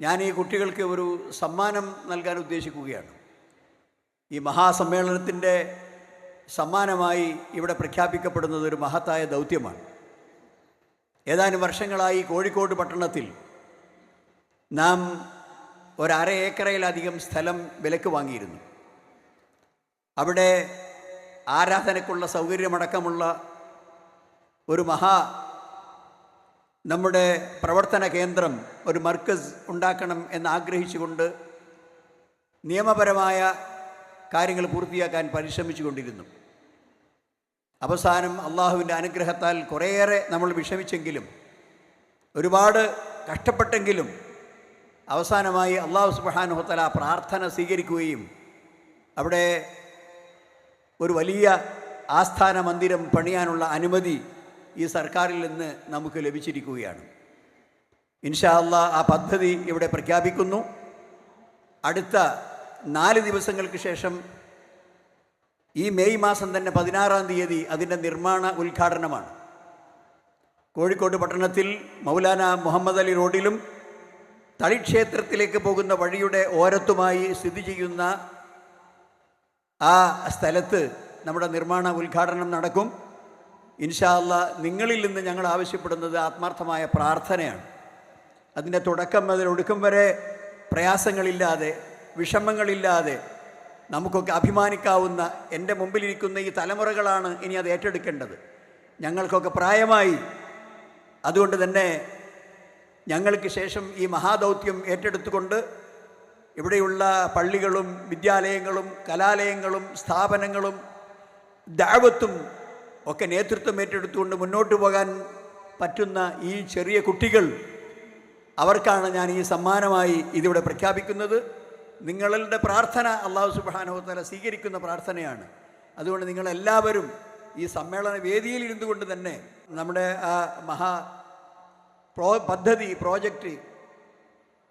ഞാൻ ഈ കുട്ടികൾക്ക് ഒരു സമ്മാനം നൽകാൻ ഉദ്ദേശിക്കുകയാണ്. ഈ മഹാസമ്മേളനത്തിന്റെ സമ്മാനമായി ഇവിടെ പ്രഖ്യാപിക്കപ്പെടുന്നത് ഒരു മഹത്തായ ദൗത്യമാണ്. ഏതാനും വർഷങ്ങളായി കോഴിക്കോട് പട്ടണത്തിൽ നാം ഒരര ഏക്കറയിലധികം സ്ഥലം വിലക്ക് വാങ്ങിയിരുന്നു. അവിടെ ആരാധനയ്ക്കുള്ള സൗകര്യമടക്കമുള്ള ഒരു മഹാ നമ്മുടെ പ്രവർത്തന കേന്ദ്രം ഒരു മർക്കസ് ഉണ്ടാക്കണം എന്ന് ആഗ്രഹിച്ചുകൊണ്ട് നിയമപരമായ കാര്യങ്ങൾ പൂർത്തിയാക്കാൻ പരിശ്രമിച്ചു കൊണ്ടിരുന്നു അവസാനം അള്ളാഹുവിന്റെ അനുഗ്രഹത്താൽ കുറേയേറെ നമ്മൾ വിഷമിച്ചെങ്കിലും ഒരുപാട് കഷ്ടപ്പെട്ടെങ്കിലും അവസാനമായി അള്ളാഹു സുബാനുഹത്തല പ്രാർത്ഥന സ്വീകരിക്കുകയും അവിടെ ഒരു വലിയ ആസ്ഥാന മന്ദിരം പണിയാനുള്ള അനുമതി ഈ സർക്കാരിൽ നിന്ന് നമുക്ക് ലഭിച്ചിരിക്കുകയാണ്. ഇൻഷാല്ല ആ പദ്ധതി ഇവിടെ പ്രഖ്യാപിക്കുന്നു. അടുത്ത നാല് ദിവസങ്ങൾക്ക് ശേഷം ഈ മെയ് മാസം തന്നെ പതിനാറാം തീയതി അതിന്റെ നിർമ്മാണ ഉദ്ഘാടനമാണ്. കോഴിക്കോട് പട്ടണത്തിൽ മൗലാന മുഹമ്മദ് അലി റോഡിലും തളിക്ഷേത്രത്തിലേക്ക് പോകുന്ന വഴിയുടെ ഓരത്തുമായി സ്ഥിതി ചെയ്യുന്ന ആ സ്ഥലത്ത് നമ്മുടെ നിർമ്മാണ ഉദ്ഘാടനം നടക്കും. ഇൻഷാ അല്ലാ നിങ്ങളിൽ നിന്ന് ഞങ്ങൾ ആവശ്യപ്പെടുന്നത് ആത്മാർത്ഥമായ പ്രാർത്ഥനയാണ്. അതിന്റെ തുടക്കം മുതൽ ഒടുക്കം വരെ പ്രയാസങ്ങളില്ലാതെ വിഷമങ്ങളില്ലാതെ നമുക്കൊക്കെ അഭിമാനിക്കാവുന്ന എന്റെ മുമ്പിലിരിക്കുന്ന ഈ തലമുറകളാണ് ഇനി അത് ഏറ്റെടുക്കേണ്ടത്. ഞങ്ങൾക്കൊക്കെ പ്രായമായി. അതുകൊണ്ട് തന്നെ ഞങ്ങൾക്ക് ശേഷം ഈ മഹാദൗത്യം ഏറ്റെടുത്തുകൊണ്ട് ഇവിടെയുള്ള പള്ളികളും വിദ്യാലയങ്ങളും കലാലയങ്ങളും സ്ഥാപനങ്ങളും ദാവത്തും ഒക്കെ നേതൃത്വം ഏറ്റെടുത്തുകൊണ്ട് മുന്നോട്ട് പോകാൻ പറ്റുന്ന ഈ ചെറിയ കുട്ടികൾ അവർക്കാണ് ഞാൻ ഈ സമ്മാനമായി ഇതിവിടെ പ്രഖ്യാപിക്കുന്നത്. നിങ്ങളുടെ പ്രാർത്ഥന അള്ളാഹു സുബാനോത്തല സ്വീകരിക്കുന്ന പ്രാർത്ഥനയാണ്. അതുകൊണ്ട് നിങ്ങളെല്ലാവരും ഈ സമ്മേളന വേദിയിൽ ഇരുന്നു കൊണ്ട് തന്നെ നമ്മുടെ ആ മഹാ പ്രോ പദ്ധതി പ്രോജക്റ്റ്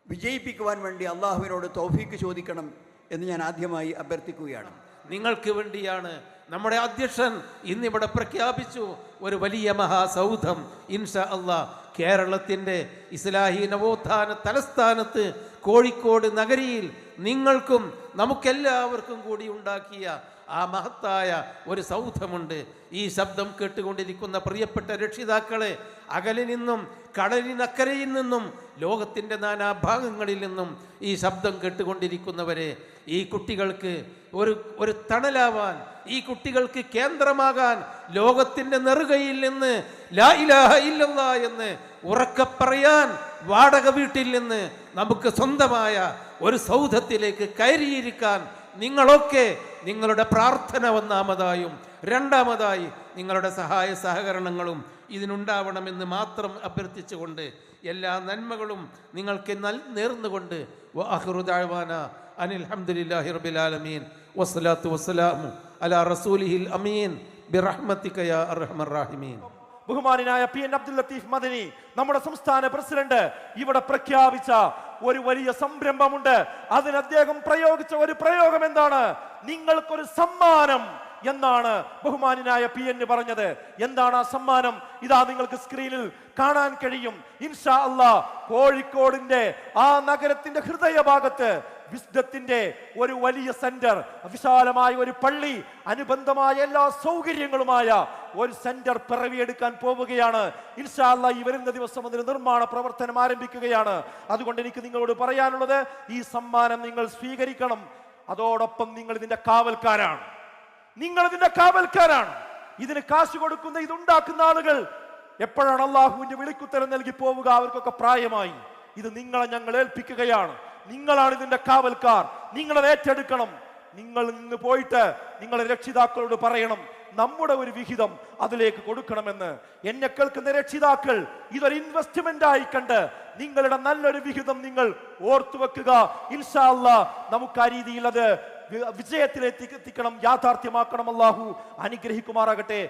വിജയിപ്പിക്കുവാൻ വേണ്ടി അള്ളാഹുവിനോട് തൗഫീക്ക് ചോദിക്കണം എന്ന് ഞാൻ ആദ്യമായി അഭ്യർത്ഥിക്കുകയാണ്. നിങ്ങൾക്ക് വേണ്ടിയാണ്. നമ്മുടെ അധ്യക്ഷൻ ഇന്നിവിടെ പ്രഖ്യാപിച്ചു. ഒരു വലിയ മഹാസൗധം. ഇൻഷ അള്ളാ കേരളത്തിന്റെ ഇസ്ലാഹി നവോത്ഥാന തലസ്ഥാനത്ത് കോഴിക്കോട് നഗരിയിൽ നിങ്ങൾക്കും നമുക്കെല്ലാവർക്കും കൂടി ഉണ്ടാക്കിയ ആ മഹത്തായ ഒരു സൗധമുണ്ട്. ഈ ശബ്ദം കേട്ടുകൊണ്ടിരിക്കുന്ന പ്രിയപ്പെട്ട രക്ഷിതാക്കളെ അകലിൽ നിന്നും കടലിനക്കരയിൽ നിന്നും ലോകത്തിന്റെ നാനാഭാഗങ്ങളിൽ നിന്നും ഈ ശബ്ദം കേട്ടുകൊണ്ടിരിക്കുന്നവരെ ഈ കുട്ടികൾക്ക് ഒരു ഒരു തണലാവാൻ ഈ കുട്ടികൾക്ക് കേന്ദ്രമാകാൻ ലോകത്തിന്റെ നെറുകയിൽ നിന്ന് ലാ ഇലാഹ എന്ന് ഉറക്കെ പറയാൻ വാടക വീട്ടിൽ നിന്ന് നമുക്ക് സ്വന്തമായ ഒരു സൗധത്തിലേക്ക് കയറിയിരിക്കാൻ നിങ്ങളൊക്കെ നിങ്ങളുടെ പ്രാർത്ഥന ഒന്നാമതായും രണ്ടാമതായി നിങ്ങളുടെ സഹായ സഹകരണങ്ങളും ഇതിനുണ്ടാവണമെന്ന് മാത്രം അഭ്യർത്ഥിച്ചുകൊണ്ട് എല്ലാ നന്മകളും നിങ്ങൾക്ക് നൽ നേർന്നുകൊണ്ട് അഹ്റുദാഴ്വാന അനിൽ റബ്ബിൽ ആലമീൻ. വസ്സലാത്തു വസ്സലാമു അലാ റസൂലിഹിൽ അമീൻ. ബിറഹ്മതിക യാ അർഹമർ ബഹുമാനായ പി എൻ അബ്ദുൽ ലത്തീഫ് മദനി നമ്മുടെ സംസ്ഥാന പ്രസിഡന്റ് ഇവിടെ പ്രഖ്യാപിച്ച ഒരു വലിയ സംരംഭമുണ്ട്. അതിന് അദ്ദേഹം പ്രയോഗിച്ച ഒരു പ്രയോഗം എന്താണ്? നിങ്ങൾക്കൊരു സമ്മാനം എന്നാണ് ബഹുമാനായ പി എന്ന് പറഞ്ഞത്. എന്താണ് ആ സമ്മാനം? ഇതാ നിങ്ങൾക്ക് സ്ക്രീനിൽ കാണാൻ കഴിയും. ഇൻഷാ അല്ലാ കോഴിക്കോടിന്റെ ആ നഗരത്തിന്റെ ഹൃദയഭാഗത്ത് വിസ്ഡത്തിന്റെ ഒരു വലിയ സെന്റർ വിശാലമായ ഒരു പള്ളി അനുബന്ധമായ എല്ലാ സൗകര്യങ്ങളുമായ ഒരു സെന്റർ പിറവിയെടുക്കാൻ പോവുകയാണ്. ഇൻഷാല്ല ഈ വരുന്ന ദിവസം അതിന് നിർമ്മാണ പ്രവർത്തനം ആരംഭിക്കുകയാണ്. അതുകൊണ്ട് എനിക്ക് നിങ്ങളോട് പറയാനുള്ളത് ഈ സമ്മാനം നിങ്ങൾ സ്വീകരിക്കണം. അതോടൊപ്പം നിങ്ങൾ ഇതിന്റെ കാവൽക്കാരാണ്. നിങ്ങൾ ഇതിന്റെ കാവൽക്കാരാണ്. ഇതിന് കാശ് കൊടുക്കുന്ന ഇതുണ്ടാക്കുന്ന ആളുകൾ എപ്പോഴാണ് അള്ളാഹുവിന്റെ വിളിക്കുത്തരം നൽകി പോവുക? അവർക്കൊക്കെ പ്രായമായി. ഇത് നിങ്ങളെ ഞങ്ങൾ ഏൽപ്പിക്കുകയാണ്. നിങ്ങളാണ് ഇതിന്റെ കാവൽക്കാർ. നിങ്ങളത് ഏറ്റെടുക്കണം. നിങ്ങൾ ഇന്ന് പോയിട്ട് നിങ്ങളെ രക്ഷിതാക്കളോട് പറയണം. നമ്മുടെ ഒരു വിഹിതം അതിലേക്ക് കൊടുക്കണമെന്ന്. എന്നെ കേൾക്കുന്ന രക്ഷിതാക്കൾ ഇതൊരു ഇൻവെസ്റ്റ്മെന്റ് ആയി കണ്ട് നിങ്ങളുടെ നല്ലൊരു വിഹിതം നിങ്ങൾ ഓർത്തു വെക്കുക. ഇൻഷാല്ല നമുക്ക് ആ രീതിയിൽ അത് വിജയത്തിലെത്തിക്കണം യാഥാർത്ഥ്യമാക്കണം അല്ലാഹു അനുഗ്രഹിക്കുമാറാകട്ടെ.